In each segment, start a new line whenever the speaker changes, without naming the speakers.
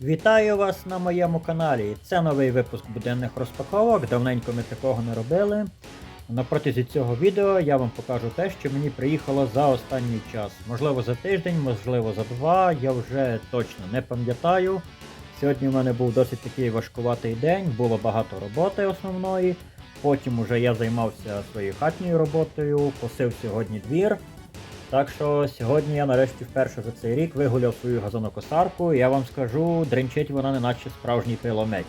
Вітаю вас на моєму каналі. Це новий випуск буденних розпаковок. Давненько ми такого не робили. На протязі цього відео я вам покажу те, що мені приїхало за останній час. Можливо за тиждень, можливо за два, я вже точно не пам'ятаю. Сьогодні в мене був досить такий важкуватий день, було багато роботи основної. Потім уже я займався своєю хатньою роботою, косив сьогодні двір. Так що сьогодні я нарешті вперше за цей рік вигуляв свою газонокосарку, і я вам скажу, дренчить вона не наче справжній пиломеч.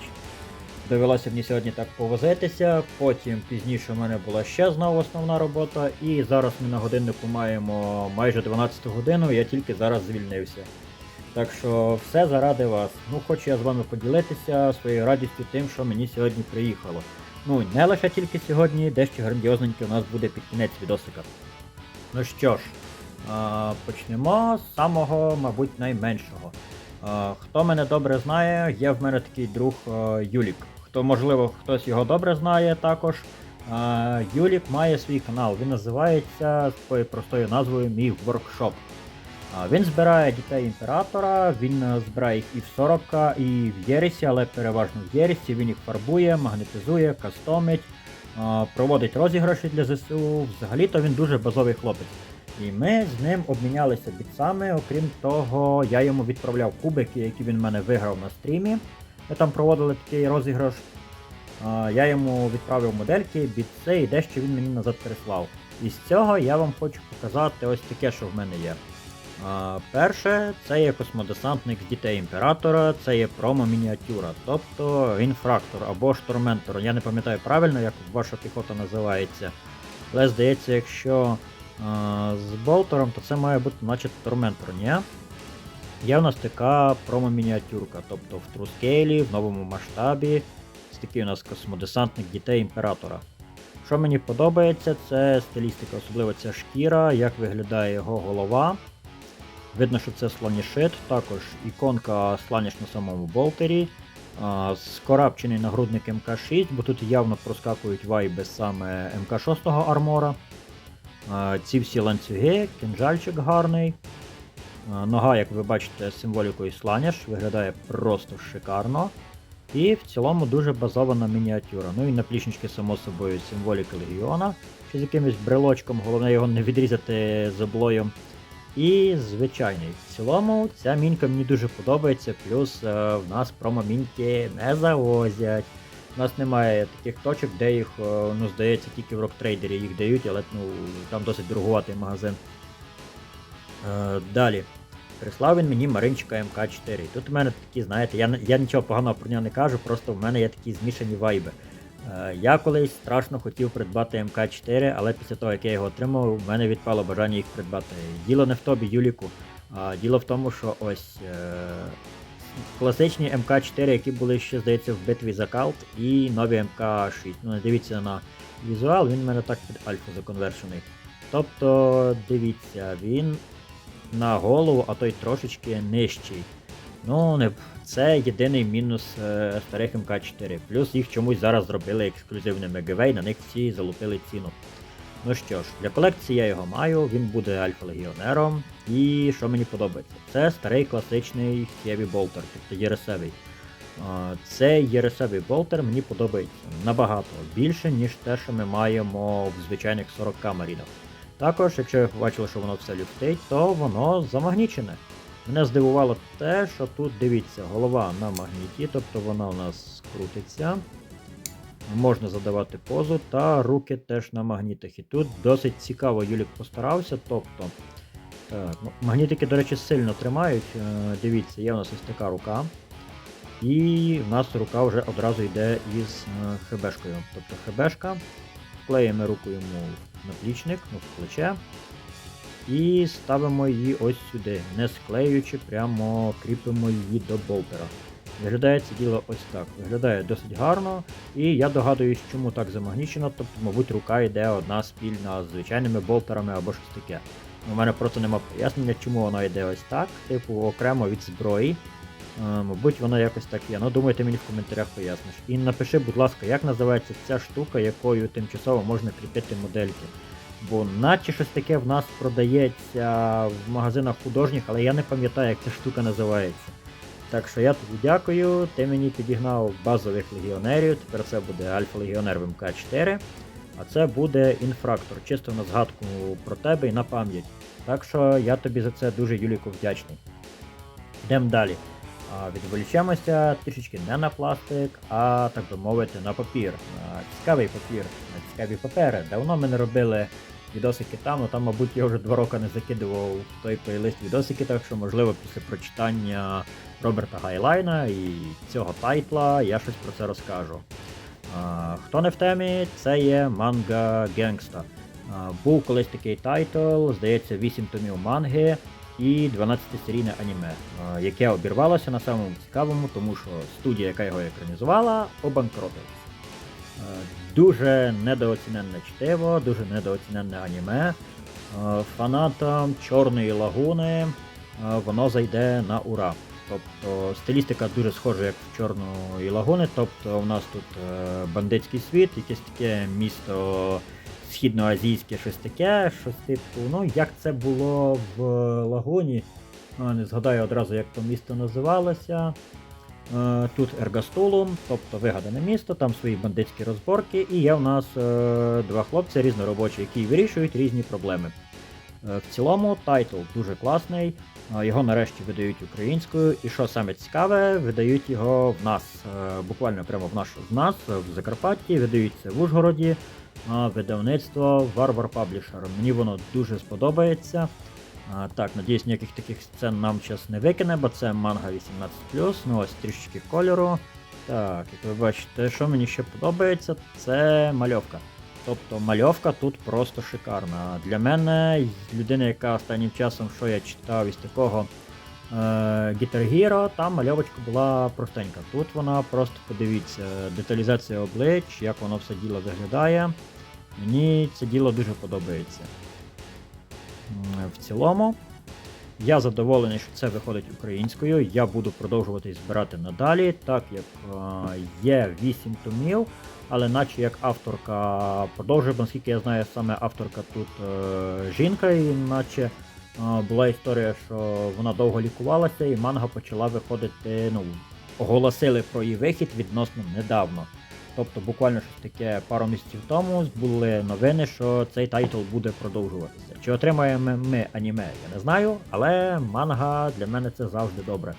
Довелося мені сьогодні так повозитися, потім пізніше в мене була ще знову основна робота, і зараз ми на годиннику маємо майже 12 годину, я тільки зараз звільнився. Так що все заради вас. Ну, хочу я з вами поділитися своєю радістю тим, що мені сьогодні приїхало. Ну, не лише тільки сьогодні, дещо грандіозненьке у нас буде під кінець відосика. Ну що ж, почнемо з самого, мабуть, найменшого. Хто мене добре знає, є в мене такий друг Юлік. Хто, можливо, хтось його добре знає також. Юлік має свій канал. Він називається такою простою назвою Мій воркшоп. Він збирає дітей імператора, він е, збирає їх і в 40 і в Єресі, але переважно в Єресі. Він їх фарбує, магнетизує, кастомить, проводить розіграші для ЗСУ. Взагалі-то він дуже базовий хлопець. І ми з ним обмінялися бітсами. Окрім того, я йому відправляв кубики, які він в мене виграв на стрімі. Ми там проводили такий розіграш. Я йому відправив модельки, бітси і дещо він мені назад переслав. І з цього я вам хочу показати ось таке, що в мене є. Перше, це є космодесантник з дітей імператора, це є промо-мініатюра, тобто інфрактор або шторментор. Я не пам'ятаю правильно, як ваша піхота називається. Але здається, якщо з болтером, то це має бути наче торментор, ні? Є в нас така промо-мініатюрка, тобто в трускейлі, в новому масштабі. Ось такий у нас космодесантник дітей імператора. Що мені подобається, це стилістика, особливо ця шкіра, як виглядає його голова. Видно, що це слонішит, також іконка сланіш на самому болтері. Скорабчений нагрудник МК6, бо тут явно проскакують вайби саме МК6 армора. Ці всі ланцюги, кінжальчик гарний. Нога, як ви бачите, з символікою сланіш, виглядає просто шикарно. І в цілому дуже базована мініатюра. Ну і наплічнички, само собою, символіка легіона, ще з якимось брелочком, головне його не відрізати зоблою. І звичайний. В цілому ця мінка мені дуже подобається, плюс е, в нас промо-мінки не завозять. У нас немає таких точок, де їх, е, ну, здається, тільки в роктрейдері їх дають, але ну, там досить дорогуватий магазин. Е, далі. Прислав він мені Маринчика МК4. І тут у мене такі, знаєте, я, я нічого поганого про нього не кажу, просто в мене є такі змішані вайби. Е, Я колись страшно хотів придбати МК4, але після того, як я його отримав, в мене відпало бажання їх придбати. Діло не в тобі, Юліку, а діло в тому, що ось е, класичні МК4, які були ще, здається, в битві за калт, і нові МК6. Ну, дивіться на візуал, він в мене так під альфа законвершений. Тобто, дивіться, він на голову, а то й трошечки нижчий. Ну, не, це єдиний мінус е, старих МК4. Плюс їх чомусь зараз зробили ексклюзивними гівей, на них всі залупили ціну. Ну що ж, для колекції я його маю, він буде альфа-легіонером. І що мені подобається? Це старий класичний Heavy Bolter, тобто єресевий. Цей єресевий болтер мені подобається набагато більше, ніж те, що ми маємо в звичайних 40 марінах. Також, якщо ви побачили, що воно все люфтить, то воно замагнічене. Мене здивувало те, що тут дивіться, голова на магніті, тобто вона у нас крутиться. Можна задавати позу, та руки теж на магнітах. І тут досить цікаво Юлік постарався. Тобто, так, ну, магнітики, до речі, сильно тримають. Е, Дивіться, є у нас ось така рука. І в нас рука вже одразу йде із е, хебешкою. Тобто хебешка, клеїмо руку йому в наплічник, ну, в плече. І ставимо її ось сюди, не склеюючи, прямо кріпимо її до болтера. Виглядає це діло ось так. Виглядає досить гарно, і я догадуюсь, чому так замагнічено, тобто, мабуть, рука йде одна спільна з звичайними болтерами або щось таке. У мене просто нема пояснення, чому воно йде ось так, типу окремо від зброї. Е, Мабуть, воно якось так є. Ну, думаю, ти мені в коментарях поясниш. І напиши, будь ласка, як називається ця штука, якою тимчасово можна кріпити модельки. Бо наче щось таке в нас продається в магазинах художніх, але я не пам'ятаю, як ця штука називається. Так що я тобі дякую, ти мені підігнав базових легіонерів, тепер це буде Альфа Легіонер в МК4, а це буде інфрактор, чисто на згадку про тебе і на пам'ять. Так що я тобі за це дуже Юліку вдячний. Йдемо далі. Відволічемося трішечки не на пластик, а так би мовити, на папір. На цікавий папір, на цікаві папери. Давно ми не робили відосики там, ну там, мабуть, я вже два роки не закидував в той плейлист відосики, так що, можливо, після прочитання Роберта Гайлайна і цього тайтла я щось про це розкажу. Хто не в темі, це є манга Генгста. Був колись такий тайтл, здається, 8 томів манги і 12-серійне аніме, яке обірвалося на самому цікавому, тому що студія, яка його екранізувала, обанкротилась. Е, Дуже недооціненне чтиво, дуже недооціненне аніме. Фанатам Чорної лагуни воно зайде на ура. Тобто стилістика дуже схожа, як в Чорної лагуни. Тобто у нас тут е, бандитський світ, якесь таке місто східноазійське, щось таке, щось типу, ну як це було в лагуні. А, Не згадаю одразу, як то місто називалося. Е, Тут Ергастулум, тобто вигадане місто, там свої бандитські розборки, і є в нас е, два хлопці різноробочі, які вирішують різні проблеми. Е, В цілому тайтл дуже класний, е, його нарешті видають українською, і що саме цікаве, видають його в нас, е, буквально прямо в наш в нас, в Закарпатті, видають це в Ужгороді, видавництво Варвар Publisher. Мені воно дуже сподобається. Так, надіюсь, ніяких таких сцен нам час не викине, бо це манга 18. Ну ось трішечки кольору. Так, як ви бачите, що мені ще подобається, це мальовка. Тобто мальовка тут просто шикарна. Для мене, людина, яка останнім часом, що я читав із такого е, Guitar Hero, там мальовочка була простенька. Тут вона просто подивіться, деталізація облич, як воно все діло виглядає. Мені це діло дуже подобається. В цілому, я задоволений, що це виходить українською. Я буду продовжувати збирати надалі, так як е, є 8 томів, але наче як авторка продовжує, наскільки я знаю, саме авторка тут е, жінка, і наче е, була історія, що вона довго лікувалася, і манга почала виходити. ну, Оголосили про її вихід відносно недавно. Тобто буквально щось таке пару місяців тому були новини, що цей тайтл буде продовжуватися. Чи отримаємо ми аніме, я не знаю, але манга для мене це завжди добре.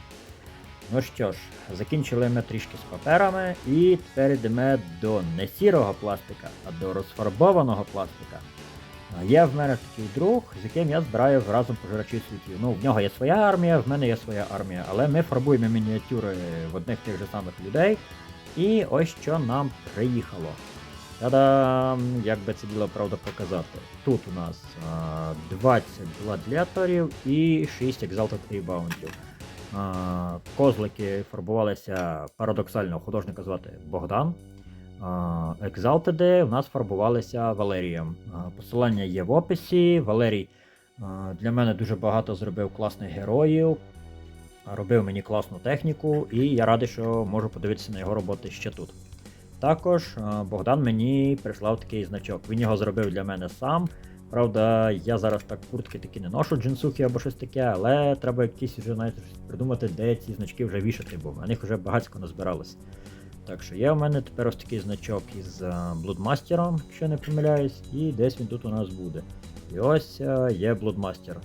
Ну що ж, закінчили ми трішки з паперами, і тепер йдемо до не сірого пластика, а до розфарбованого пластика. Є в мене такий друг, з яким я збираю разом пожирачів світів. Ну, в нього є своя армія, в мене є своя армія, але ми фарбуємо мініатюри в одних тих же самих людей. І ось що нам приїхало. Та-дам! Як би це діло правда показати. Тут у нас а, 20 гладіаторів і 6 Exalted Reboundів. Козлики фарбувалися парадоксально художника звати Богдан. А, Екзалтеди в нас фарбувалися Валерієм. Посилання є в описі. Валерій для мене дуже багато зробив класних героїв, робив мені класну техніку, і я радий, що можу подивитися на його роботи ще тут. Також Богдан мені прислав такий значок. Він його зробив для мене сам. Правда, я зараз так куртки такі не ношу джинсухи або щось таке, але треба якісь вже щось придумати, де ці значки вже вішати, бо в них вже багатько назбиралось. Так що є у мене тепер ось такий значок із Блудмастером, якщо не помиляюсь, і десь він тут у нас буде. І ось є Блудмастер.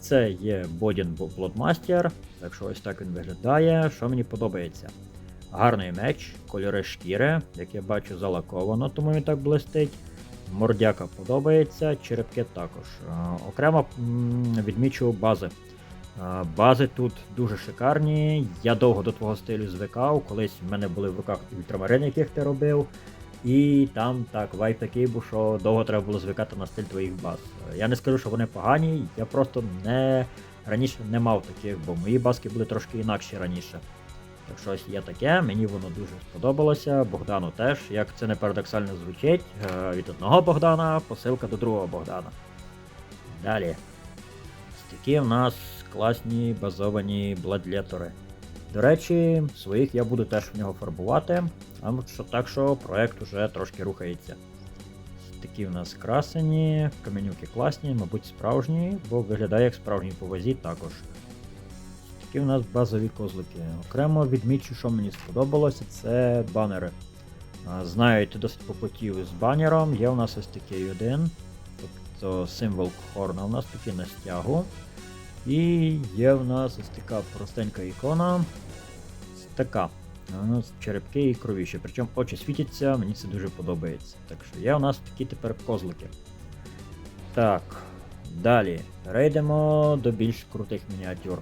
Це є Бодін Блудмастер, так що ось так він виглядає. Що мені подобається? Гарний меч, кольори шкіри, як я бачу, залаковано, тому він так блистить. Мордяка подобається, черепки також. Окремо м, відмічу бази. Бази тут дуже шикарні. Я довго до твого стилю звикав. Колись в мене були в руках ультрамарини, яких ти робив. І там так, вайп такий був, що довго треба було звикати на стиль твоїх баз. Я не скажу, що вони погані, я просто не раніше не мав таких, бо мої баски були трошки інакші раніше. Так що є таке, мені воно дуже сподобалося. Богдану теж, як це не парадоксально звучить, е, від одного Богдана посилка до другого Богдана. Далі. Такі в нас класні базовані бладлетори. До речі, своїх я буду теж в нього фарбувати, а так що проект уже трошки рухається. Такі в нас красені, каменюки класні, мабуть, справжні, бо виглядає як справжній по вазі також. Такі у нас базові козлики. Окремо відмічу, що мені сподобалося, це банери. Знаєте, досить попотів з банером. Є у нас ось такий один. Тобто символ хорна у нас такий на стягу. І є в нас ось така простенька ікона. Ось Така. У нас черепки і кровіші. Причому очі світяться, мені це дуже подобається. Так що є у нас такі тепер козлики. Так. Далі. Перейдемо до більш крутих мініатюр.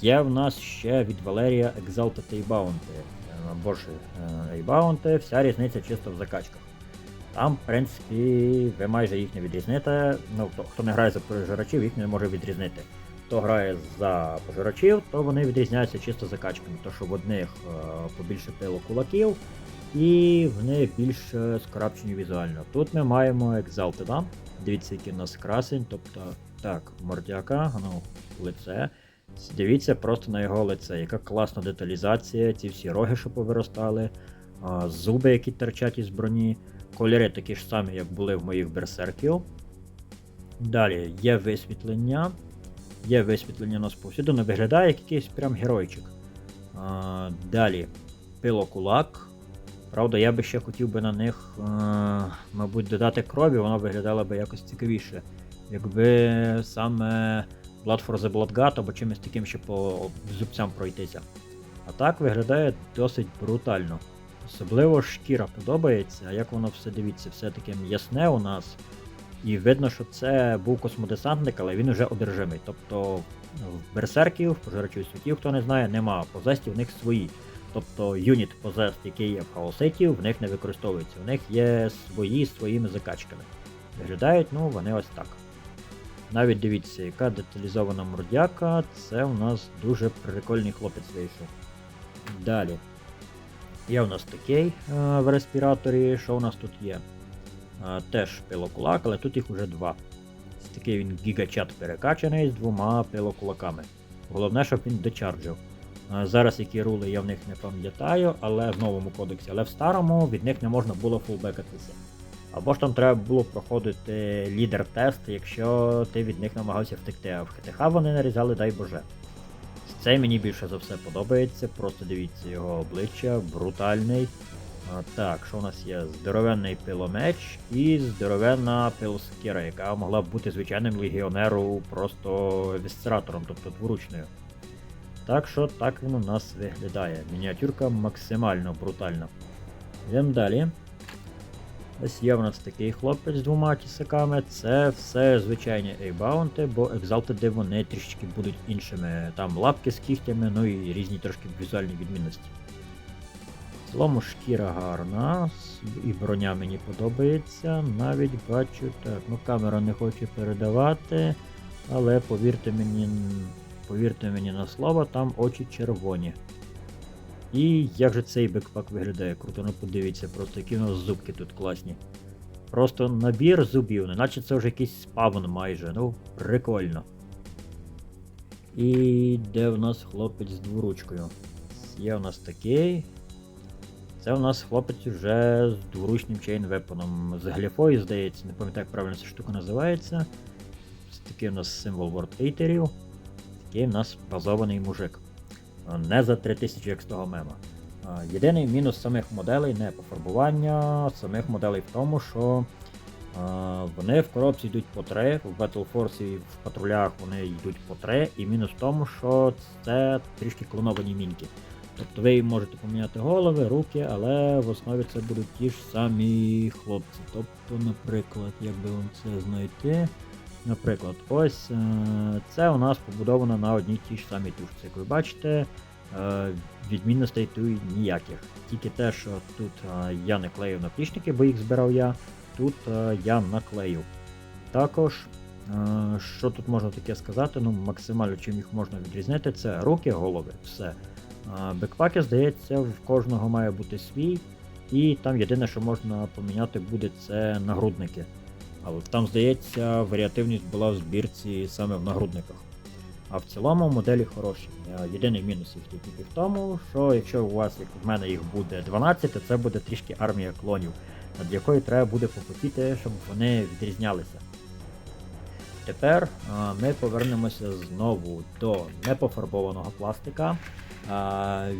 Є в нас ще від Валерія Exalted Bounty. Або ж е, Bounty, вся різниця чисто в закачках. Там, в принципі, ви майже їх не відрізните. Ну, хто, хто не грає за пожирачів, їх не може відрізнити. Хто грає за пожирачів, то вони відрізняються чисто закачками. То що в одних е, побільше пило кулаків, і вони більш е, скорапчені візуально. Тут ми маємо Exalted. Дивіться, який у нас красень. Тобто, так, мордяка, ну, лице. Дивіться просто на його лице, яка класна деталізація, ці всі роги, що повиростали, зуби, які торчать із броні, кольори такі ж самі, як були в моїх берсерків. Далі є висвітлення. Є висвітлення у нас повсюди, не виглядає як якийсь прям геройчик. Далі пилокулак. Правда, я би ще хотів би на них, е, мабуть, додати крові, воно виглядало би якось цікавіше. Якби саме Blood for the Bloodgut або чимось таким ще по зубцям пройтися. А так виглядає досить брутально. Особливо шкіра подобається, а як воно все дивіться, все таке м'ясне у нас. І видно, що це був космодесантник, але він вже одержимий. Тобто в берсерків, пожирачів світів, хто не знає, нема позестів, в них свої. Тобто юніт позест, який є в хаоситів, в них не використовується. В них є свої з своїми закачками. Виглядають, ну, вони ось так. Навіть дивіться, яка деталізована мордяка, це у нас дуже прикольний хлопець вийшов. Далі. Є у нас такий е, в респіраторі. Що у нас тут є? Е, теж пилокулак, але тут їх уже два. Ось такий він гігачат перекачаний з двома пилокулаками. Головне, щоб він дочарджив. Е, зараз які рули я в них не пам'ятаю, але в новому кодексі, але в старому від них не можна було фулбекатися. Або ж там треба було проходити лідер-тест, якщо ти від них намагався втекти, а в ХТХ вони нарізали, дай Боже. Цей мені більше за все подобається, просто дивіться його обличчя, брутальний. А, так, що у нас є? Здоровенний пиломеч і здоровенна пилосокира, яка могла б бути звичайним легіонеру просто вісцератором, тобто дворучною. Так що так він у нас виглядає. Мініатюрка максимально брутальна. Йдемо далі. Ось є в нас такий хлопець з двома тісаками. Це все звичайні ейбаунти, бо екзалтеди вони трішечки будуть іншими. Там лапки з кігтями, ну і різні трошки візуальні відмінності. В цілому шкіра гарна, і броня мені подобається. Навіть бачу, так, ну камера не хоче передавати, але повірте мені, повірте мені на слово, там очі червоні. І як же цей бекпак виглядає круто, ну подивіться, просто які у нас зубки тут класні. Просто набір зубів, неначе це вже якийсь спавн майже, ну прикольно. І де в нас хлопець з дворучкою? Є у нас такий. Це у нас хлопець вже з дворучним чейн-вепоном. З гліфою, здається, не пам'ятаю, як правильно ця штука називається. Такий у нас символ Eaterів. Такий у нас базований мужик. Не за 3000 як з того мема. Єдиний мінус самих моделей не пофарбування, самих моделей в тому, що вони в коробці йдуть по 3, в Battle Force і в патрулях вони йдуть по 3, і мінус в тому, що це трішки клоновані мінки. Тобто ви можете поміняти голови, руки, але в основі це будуть ті ж самі хлопці. Тобто, наприклад, як би вам це знайти. Наприклад, ось е, це у нас побудовано на одній тій ж самій тушці. Як ви бачите, е, відмінностей тут ніяких. Тільки те, що тут е, я не клеїв наплічники, бо їх збирав я, тут я наклеїв. Також, що тут можна таке сказати, ну максимально чим їх можна відрізнити, це руки, голови, все. Бекпаки, здається, в кожного має бути свій, і там єдине, що можна поміняти, буде це нагрудники. Але там, здається, варіативність була в збірці саме в нагрудниках. А в цілому моделі хороші. Е, Єдиний мінус їх тільки в тому, що якщо у вас, як в мене, їх буде 12, то це буде трішки армія клонів, над якою треба буде попотіти, щоб вони відрізнялися. тепер ми повернемося знову до непофарбованого пластика.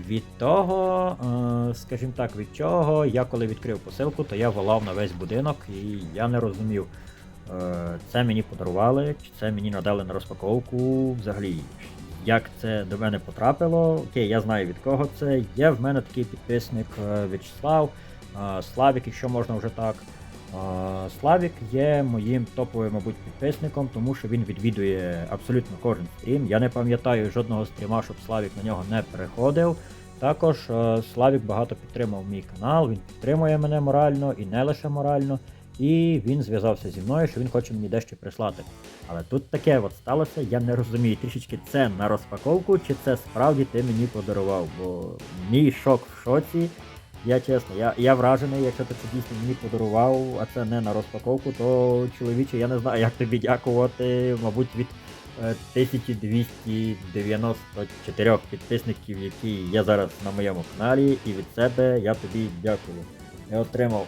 Від того, а, скажімо так, від чого я коли відкрив посилку, то я волав на весь будинок і я не розумів, е, це мені подарували, чи це мені надали на розпаковку взагалі. Як це до мене потрапило? Окей, я знаю від кого це. Є в мене такий підписник е, В'ячеслав, е, Славік, якщо можна вже так. Славік є моїм топовим, мабуть, підписником, тому що він відвідує абсолютно кожен стрім. Я не пам'ятаю жодного стріма, щоб Славік на нього не переходив. Також е, Славік багато підтримав мій канал, він підтримує мене морально і не лише морально. І він зв'язався зі мною, що він хоче мені дещо прислати. Але тут таке от сталося, я не розумію, трішечки це на розпаковку, чи це справді ти мені подарував. Бо мій шок в шоці. Я чесно, я, я вражений, якщо ти це дійсно мені подарував, а це не на розпаковку, то чоловіче, я не знаю, як тобі дякувати, мабуть, від е, 1294 підписників, які є зараз на моєму каналі, і від себе я тобі дякую. Я отримав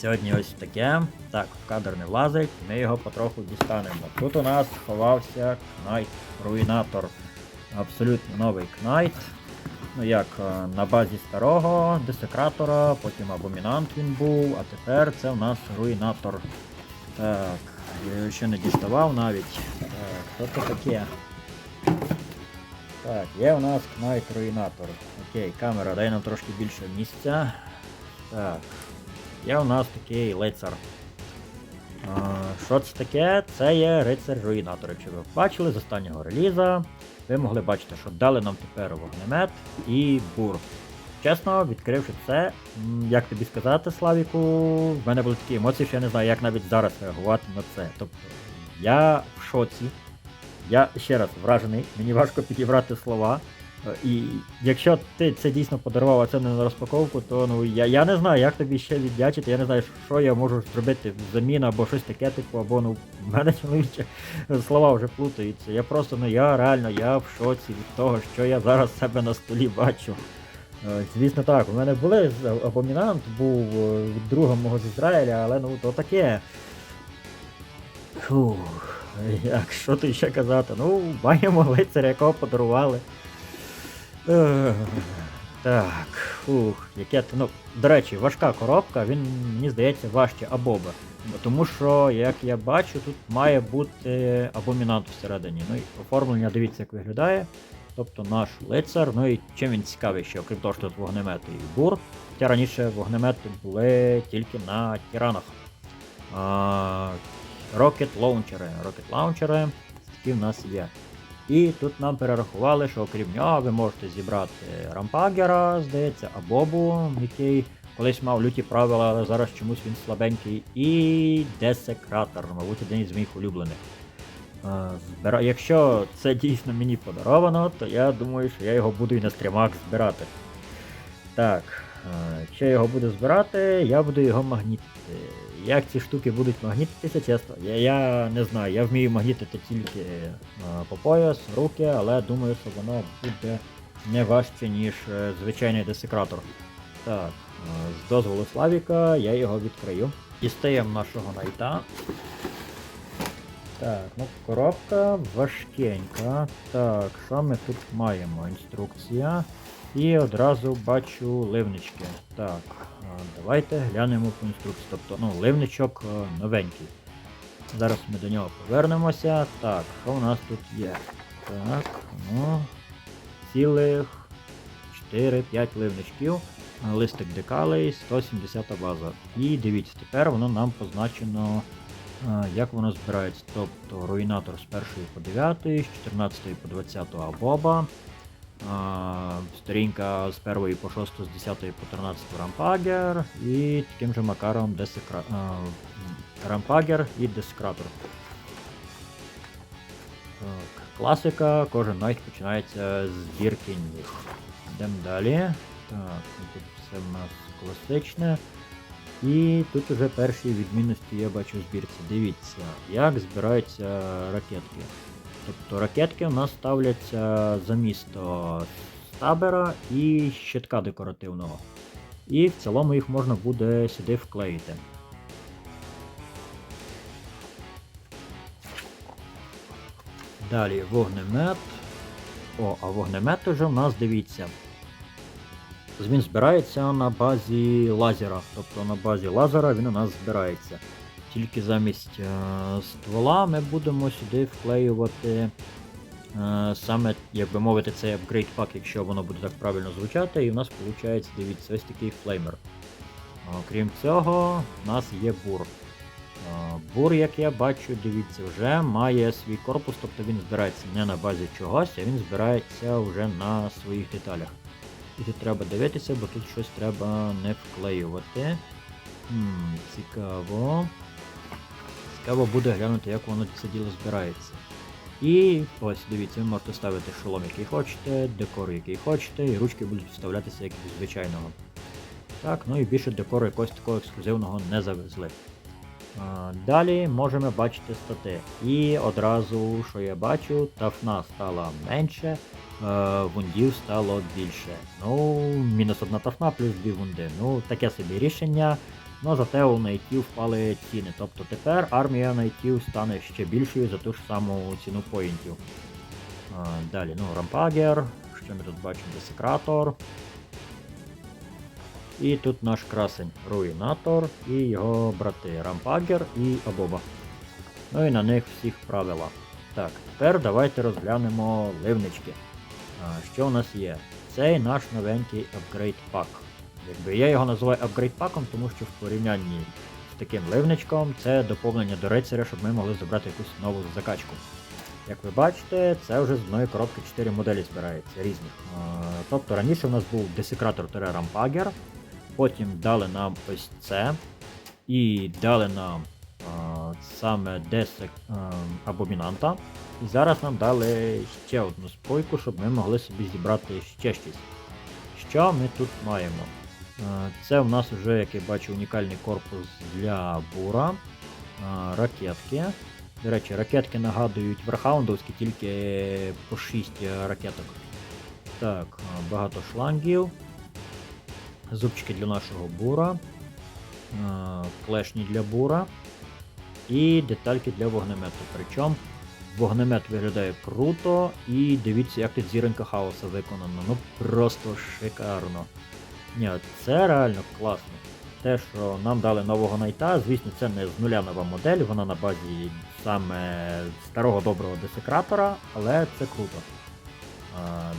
Сьогодні ось таке. Так, в кадр не влазить, ми його потроху дістанемо. Тут у нас сховався Knight Руїнатор. Абсолютно новий Knight. Ну як, е, на базі старого десекратора, потім абомінант він був, а тепер це у нас руїнатор. Так, я його ще не діставав навіть. Так, що це таке? Так, є у нас Knight Руїнатор. Окей, камера, дай нам трошки більше місця. Так. Є у нас такий лицар. Що це таке? Це є рицар руїнатор. Якщо ви бачили з останнього реліза, ви могли бачити, що дали нам тепер вогнемет і бур. Чесно, відкривши це, як тобі сказати, Славіку, в мене були такі емоції, що я не знаю, як навіть зараз реагувати на це. Тобто, я в шоці, я ще раз вражений, мені важко підібрати слова. Е, І якщо ти це дійсно подарував, а це не на розпаковку, то ну я, я не знаю, як тобі ще віддячити. Я не знаю, що я можу зробити взамін або щось таке, типу, або ну в мене чоловіче слова вже плутаються. Я просто, ну я реально я в шоці від того, що я зараз себе на столі бачу. Е, Звісно, так, у мене були абомінант, був е, від мого з Ізраїля, але ну то таке. Фух, як що тут ще казати? Ну, маємо лицаря, якого подарували. Так, фух, яке. Ну, до речі, важка коробка, він, мені здається, важче Абоба. Тому що, як я бачу, тут має бути абомінант всередині. Ну і оформлення, дивіться, як виглядає. Тобто наш лицар, ну і чим він цікавий ще, окрім того, що тут вогнемети і бур. Хоча раніше вогнемети були тільки на тиранах. Rocket Launcher такі в нас є. І тут нам перерахували, що окрім нього ви можете зібрати рампагера, здається, Абобу, який колись мав люті правила, але зараз чомусь він слабенький. І Десекратор, мабуть, один із моїх улюблених. Е, Якщо це дійсно мені подаровано, то я думаю, що я його буду і на стрімах збирати. Так, е, якщо я його буду збирати, я буду його магнітити. Як ці штуки будуть магнітитися, чесно, я, я не знаю, я вмію магнітити тільки е, по пояс, руки, але думаю, що воно буде не важче, ніж е, звичайний десекратор. Так, е, з дозволу Славіка я його відкрию. Дістаємо нашого найта. Так, ну коробка важкенька. Так, що ми тут маємо? Інструкція. І одразу бачу ливнички. Так, давайте глянемо по інструкції. Тобто, ну, ливничок е, новенький. Зараз ми до нього повернемося. Так, що у нас тут є? Так, ну. Цілих 4-5 ливничків. Листик декалей, 170 база. І дивіться, тепер воно нам позначено, е, як воно збирається. Тобто руїнатор з 1 по 9, з 14 по 20 абоба. Сторінка з 1 по 6, з 10 по 13 рампагер і таким же макаром десекра... рампагер і десекратор. Так, класика, кожен найт починається з збірки ніг. Йдемо далі. Так, тут все в нас класичне. І тут уже перші відмінності я бачу збірці. Дивіться, як збираються ракетки. Тобто ракетки у нас ставляться за місто стабера і щитка декоративного. І в цілому їх можна буде сюди вклеїти. Далі вогнемет. О, а вогнемет уже в нас, дивіться. Він збирається на базі лазера. Тобто на базі лазера він у нас збирається. Тільки замість е, ствола ми будемо сюди вклеювати е, саме, як би мовити, цей апгрейд пак, якщо воно буде так правильно звучати, і в нас виходить, дивіться, ось такий флеймер. Е, Крім цього, в нас є бур. Е, Бур, як я бачу, дивіться, вже має свій корпус, тобто він збирається не на базі чогось, а він збирається вже на своїх деталях. І тут треба дивитися, бо тут щось треба не вклеювати. Хм, цікаво. Цікаво буде глянути, як воно це діло збирається. І ось, дивіться, ви можете ставити шолом, який хочете, декор, який хочете, і ручки будуть вставлятися як від звичайного. Так, ну і більше декору якогось такого ексклюзивного не завезли. А, Далі можемо бачити стати. І одразу, що я бачу, тафна стала менше, е, вундів стало більше. Ну, мінус одна тафна плюс дві вунди. Ну, таке собі рішення. Ну, зате у найтів впали ціни. Тобто тепер армія найтів стане ще більшою за ту ж саму ціну поінтів. Далі, ну, рампагер. Що ми тут бачимо? Десекратор. І тут наш красень Руїнатор і його брати Рампагер і Абоба. Ну і на них всіх правила. Так, тепер давайте розглянемо ливнички. Що у нас є? Цей наш новенький апгрейд пак. Якби я його називаю апгрейд паком, тому що в порівнянні з таким ливничком це доповнення до рицаря, щоб ми могли забрати якусь нову закачку. Як ви бачите, це вже з одної коробки 4 моделі збирається різних. Тобто раніше в нас був десекратор Рампагер, потім дали нам ось це, і дали нам а, саме Десек Абомінанта. І зараз нам дали ще одну спойку, щоб ми могли собі зібрати ще щось. Що ми тут маємо? Е, Це в нас вже, як я бачу, унікальний корпус для бура, Е, ракетки. До речі, ракетки нагадують верхаундовські, тільки по 6 ракеток. Так, е, багато шлангів. Зубчики для нашого бура. Клешні для бура. І детальки для вогнемету. Причому вогнемет виглядає круто, і дивіться, як тут зіронька хаоса виконано. Ну просто шикарно. Ні, це реально класно. Те, що нам дали нового найта, звісно, це не з нуля нова модель, вона на базі саме старого доброго десекратора, але це круто.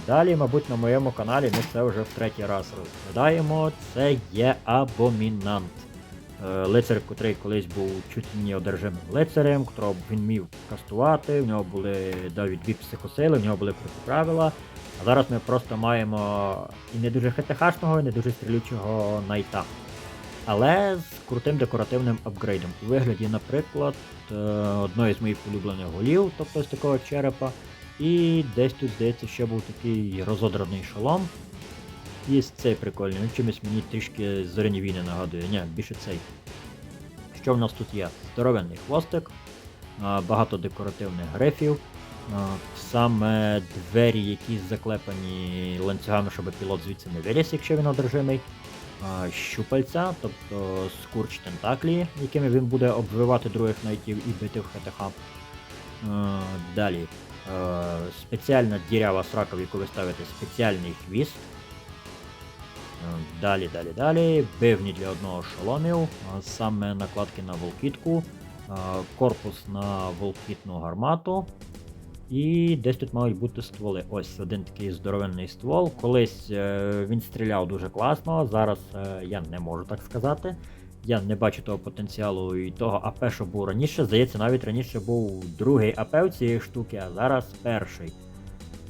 Далі, мабуть, на моєму каналі ми це вже в третій раз розглядаємо. Це є Абомінант. Е, Лицар, котрий колись був чуть не одержимим лицарем, котрого він міг кастувати, в нього були навіть дві психосили, в нього були протиправила. А зараз ми просто маємо і не дуже ХТХ-шного, і не дуже стрілючого найта. Але з крутим декоративним апгрейдом. У вигляді, наприклад, е, одної з моїх улюблених голів, тобто з такого черепа. І десь тут, здається, ще був такий розодраний шолом. І цей прикольний, він чимось мені трішки зоряні війни нагадує. Ні, більше цей. Що в нас тут є? Здоровенний хвостик, багато декоративних грифів, саме двері, які заклепані ланцюгами, щоб пілот звідси не виліз, якщо він одержимий. Щупальця, тобто скурч тентаклі, якими він буде обвивати других найтів і бити в ХТХ. Далі. Спеціальна дірява срака, в яку ви ставите спеціальний хвіст. Далі, далі, далі. Бивні для одного шоломів, саме накладки на волкітку, корпус на волкітну гармату. І десь тут мають бути стволи. Ось один такий здоровенний ствол. Колись е, він стріляв дуже класно, зараз е, я не можу так сказати. Я не бачу того потенціалу і того АП, що був раніше. Здається, навіть раніше був другий АП в цієї штуки, а зараз перший.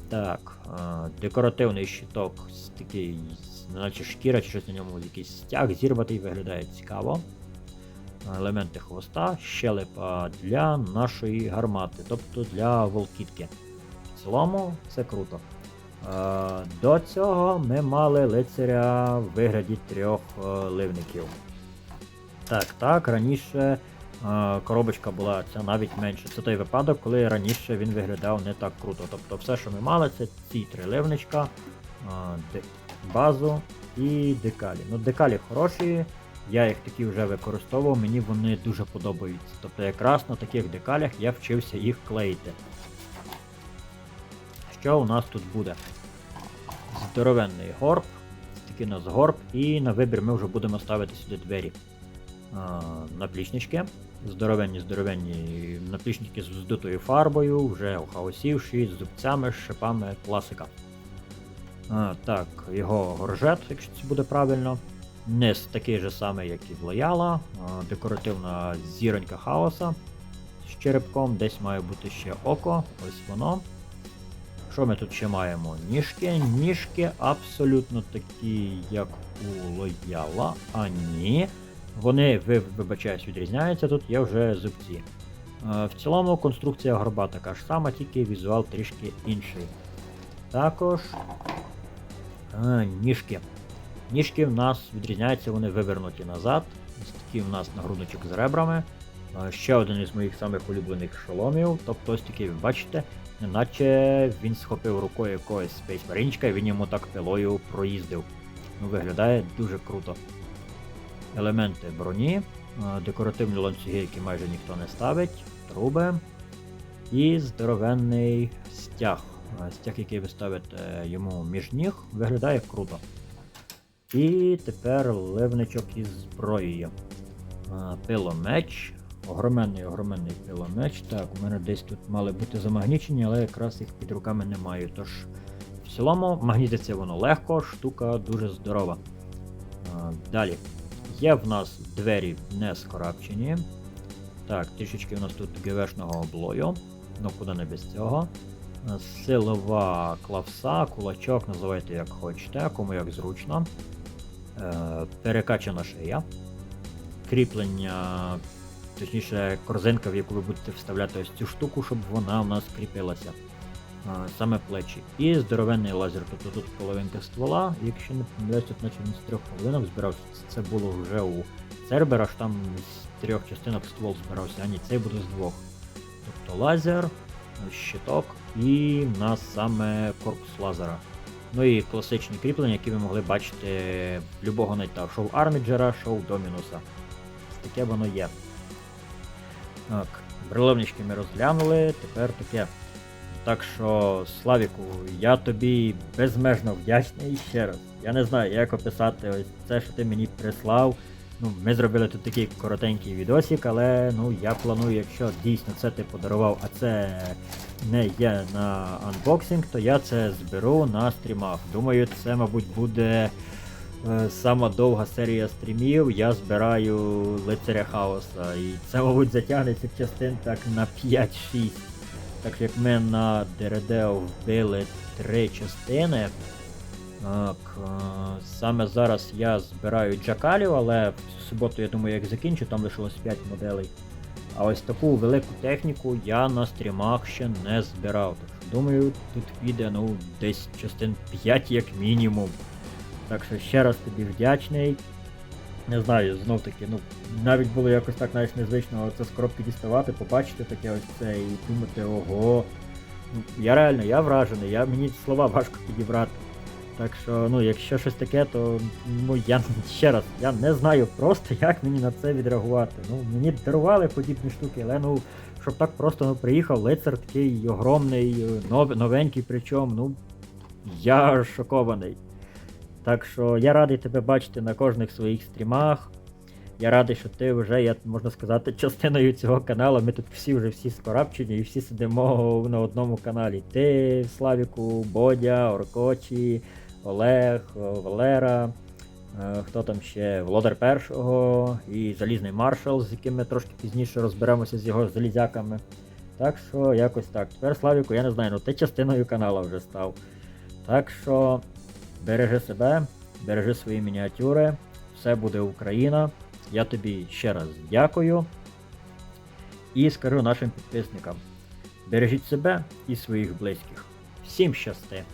Так, е, декоративний щиток такий, наче шкіра чи щось на ньому, якийсь стяг, зірватий виглядає цікаво. Елементи хвоста, щелепа для нашої гармати, тобто для волкітки. В цілому це круто. Е, До цього ми мали лицаря в вигляді трьох е, ливників. Так, так, раніше е, коробочка була ця навіть менше. Це той випадок, коли раніше він виглядав не так круто. Тобто все, що ми мали, це ці три ливничка, е, базу і декалі. Ну, декалі хороші, я їх такі вже використовував, мені вони дуже подобаються. Тобто якраз на таких декалях я вчився їх клеїти. що у нас тут буде? Здоровенний горб. Такий у нас горб, і на вибір ми вже будемо ставити сюди двері. А, наплічнички. Здоровенні, здоровенні наплічники з здутою фарбою, вже охаосівші, з зубцями, з шипами, класика. А, так, його горжет, якщо це буде правильно. Низ такий же самий, як і в Лояла. Декоративна зіронька хаоса з черепком, десь має бути ще око, ось воно. Що ми тут ще маємо? Ніжки. Ніжки абсолютно такі, як у Лояла. А ні. Вони, ви, вибачаюсь, відрізняються, тут є вже зубці. Е, В цілому конструкція горба така ж сама, тільки візуал трішки інший. Також е, ніжки. Ніжки в нас відрізняються, вони вивернуті назад. Ось такий в нас нагрудничок з ребрами. Е, Ще один із моїх самих улюблених шоломів. Тобто ось такий ви бачите, неначе він схопив рукою якогось Marine, і він йому так пилою проїздив. Ну, виглядає дуже круто. Елементи броні, е, декоративні ланцюги, які майже ніхто не ставить, труби і здоровенний стяг. Е, Стяг, який ви ставите йому між ніг, виглядає круто. І тепер ливничок із зброєю. Пиломеч. Огроменний огроменний пиломеч. Так, у мене десь тут мали бути замагнічені, але якраз їх під руками не маю. Тож, в цілому, магнітиться воно легко, штука дуже здорова. Далі. Є в нас двері не скорабчені. Так, трішечки у нас тут ГВшного облою. Ну куди не без цього. Силова клавса, кулачок, називайте як хочете, кому як зручно. Е, перекачана шия. Кріплення, точніше, корзинка, в яку ви будете вставляти ось цю штуку, щоб вона у нас кріпилася. Саме плечі. І здоровенний лазер. Тобто тут половинка ствола, якщо не помиляюсь, тут наче він з трьох половинок збирався. Це було вже у Цербера, ж там з трьох частинок ствол збирався, а ні, цей буде з двох. Тобто лазер, щиток і в нас саме корпус лазера. Ну і класичні кріплення, які ви могли бачити любого найта. Шоу Арміджера, шоу Домінуса. Таке воно є. Так, бреловнички ми розглянули, тепер таке. Так що, Славіку, я тобі безмежно вдячний ще раз. Я не знаю, як описати ось це, що ти мені прислав. Ну, ми зробили тут такий коротенький відосик, але ну я планую, якщо дійсно це ти подарував, а це не є на анбоксинг, то я це зберу на стрімах. Думаю, це, мабуть, буде е, сама довга серія стрімів. Я збираю лицаря хаоса. І це, мабуть, затягнеться частин так на 5-6. Так як ми на Дередео вбили три частини. Так, е, саме зараз я збираю джакалів, але в суботу, я думаю, як закінчу, там лишилось 5 моделей. А ось таку велику техніку я на стрімах ще не збирав. Так що думаю, тут піде ну, десь частин 5 як мінімум. Так що ще раз тобі вдячний. Не знаю, знов таки, ну, навіть було якось так навіть незвично це з коробки діставати, побачити таке ось це і думати, ого. Ну, я реально, я вражений, я, мені слова важко підібрати. Так що, ну, якщо щось таке, то ну я ще раз, я не знаю просто, як мені на це відреагувати. Ну, мені дарували подібні штуки, але ну, щоб так просто ну, приїхав лицар такий огромний, нов, новенький, причому, ну, я шокований. Так що я радий тебе бачити на кожних своїх стрімах. Я радий, що ти вже, я, можна сказати, частиною цього каналу. Ми тут всі вже всі скорабчені і всі сидимо на одному каналі. Ти, Славіку, Бодя, Оркочі, Олег, Валера, е, хто там ще, Володар Першого і Залізний Маршал, з яким ми трошки пізніше розберемося з його залізяками. Так що якось так. Тепер Славіку, я не знаю, ну ти частиною каналу вже став. Так що бережи себе, бережи свої мініатюри, все буде Україна. Я тобі ще раз дякую. І скажу нашим підписникам: бережіть себе і своїх близьких. Всім щасти!